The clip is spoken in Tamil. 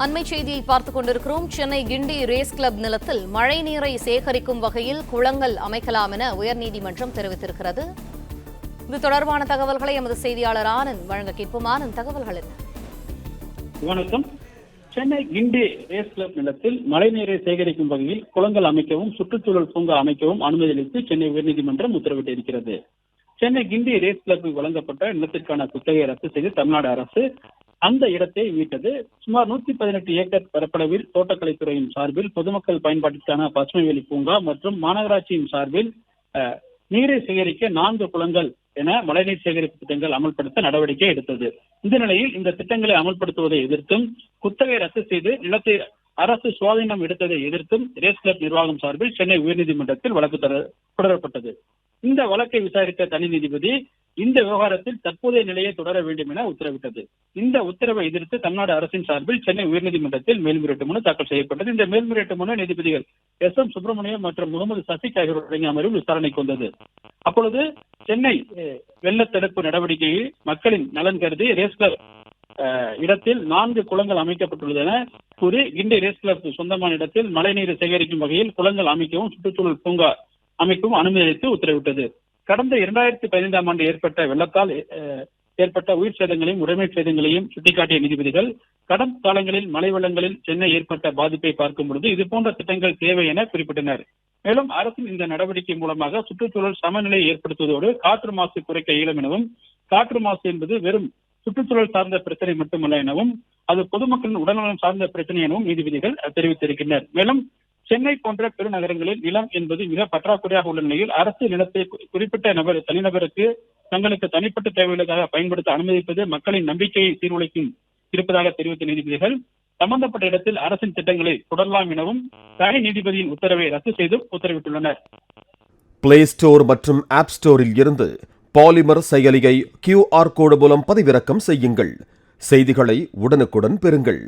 அண்மை செய்தியை பார்த்துக் கொண்டிருக்கிறோம். சென்னை கிண்டி ரேஸ் கிளப் நிலத்தில் மழை நீரை சேகரிக்கும் வகையில் குளங்கள் அமைக்கலாம் என உயர்நீதிமன்றம் தெரிவித்திருக்கிறது. இது தொடர்பான தகவல்களை எமது செய்தியாளர் ஆனந்த் வழங்க கேட்போம். ஆனந்த் தகவல்கள் வணக்கம். சென்னை கிண்டி ரேஸ் கிளப் நிலத்தில் மழைநீரை சேகரிக்கும் வகையில் குளங்கள் அமைக்கவும் சுற்றுச்சூழல் பூங்கா அமைக்கவும் அனுமதி அளித்து சென்னை உயர்நீதிமன்றம் உத்தரவிட்டிருக்கிறது. சென்னை கிண்டி ரேஸ் கிளப்பில் வழங்கப்பட்ட நிலத்திற்கான குத்தகையை ரத்து செய்து தமிழ்நாடு அரசு அந்த இடத்தை மீட்டது. சுமார் நூத்தி பதினெட்டு ஏக்கர் பரப்பளவில் தோட்டக்கலைத்துறையின் சார்பில் பொதுமக்கள் பயன்பாட்டிற்கான பசுமைவெளி பூங்கா மற்றும் மாநகராட்சியின் சார்பில் அஹ், நீரை சேகரிக்க நான்கு குளங்கள் என மழைநீர் சேகரிப்பு திட்டங்கள் அமல்படுத்த நடவடிக்கை எடுத்தது. இந்த நிலையில் இந்த திட்டங்களை அமல்படுத்துவதை எதிர்த்தும் குத்தகை ரத்து செய்து நிலத்தை அரசு சுவாதீனம் எடுத்ததை எதிர்த்தும் ரேஸ் கிளப் நிர்வாகம் சார்பில் சென்னை உயர்நீதிமன்றத்தில் வழக்கு தொடரப்பட்டது. இந்த வழக்கை விசாரித்த தனி நீதிபதி இந்த விவகாரத்தில் தற்போதைய நிலையை தொடர வேண்டும் என உத்தரவிட்டது. இந்த உத்தரவை எதிர்த்து தமிழ்நாடு அரசின் சார்பில் சென்னை உயர்நீதிமன்றத்தில் மேல்முறையீட்டு மனு தாக்கல் செய்யப்பட்டது. இந்த மேல்முறையீட்டு மனு நீதிபதிகள் எஸ் எம் சுப்பிரமணியம் மற்றும் முகமது சசிக் ஆகியோர் அடங்கிய அமர்வில் விசாரணைக்கு வந்தது. அப்பொழுது சென்னை வெள்ள தடுப்பு நடவடிக்கையில் மக்களின் நலன் கருதி ரேஸ் கிளப் அஹ், இடத்தில் நான்கு குளங்கள் அமைக்கப்பட்டுள்ளதென கூறி கிண்டி ரேஸ் கிளப் சொந்தமான இடத்தில் மழைநீரை சேகரிக்கும் வகையில் குளங்கள் அமைக்கவும் சுற்றுச்சூழல் பூங்கா அமைக்கவும் அனுமதி அளித்து உத்தரவிட்டது. கடந்த இரண்டாயிரத்தி பதினைந்தாம் ஆண்டு ஏற்பட்ட வெள்ளத்தால் ஏற்பட்ட உயிர் சேதங்களையும் உடைமை சேதங்களையும் சுட்டிக்காட்டிய நீதிபதிகள் கடன் காலங்களில் மழை வெள்ளங்களில் சென்னை ஏற்பட்ட பாதிப்பை பார்க்கும் பொழுது இது போன்ற திட்டங்கள் தேவை என குறிப்பிட்டனர். மேலும் அரசின் இந்த நடவடிக்கை மூலமாக சுற்றுச்சூழல் சமநிலையை ஏற்படுத்துவதோடு காற்று மாசு குறைக்க இயலும் எனவும் காற்று மாசு என்பது வெறும் சுற்றுச்சூழல் சார்ந்த பிரச்சனை மட்டுமல்ல எனவும் அது பொதுமக்களின் உடல்நலம் சார்ந்த பிரச்சனை எனவும் நீதிபதிகள் தெரிவித்திருக்கின்றனர். மேலும் சென்னை போன்ற பெருநகரங்களில் நிலம் என்பது மிக பற்றாக்குறையாக உள்ள நிலையில் அரசு நிலத்தை குறிப்பிட்ட நபர் தனிநபருக்கு தங்களுக்கு தனிப்பட்ட தேவைகளுக்காக பயன்படுத்த அனுமதிப்பது மக்களின் நம்பிக்கையை சீர்குலைக்கும் இருப்பதாக தெரிவித்த நீதிபதிகள் சம்பந்தப்பட்ட இடத்தில் அரசின் திட்டங்களை தொடரலாம் எனவும் தனி நீதிபதியின் உத்தரவை ரத்து செய்தும் உத்தரவிட்டுள்ளனர். பிளே ஸ்டோர் மற்றும் ஆப் ஸ்டோரில் இருந்து பாலிமர் செயலியை கியூஆர் கோடு மூலம் பதிவிறக்கம் செய்யுங்கள். செய்திகளை உடனுக்குடன் பெறுங்கள்.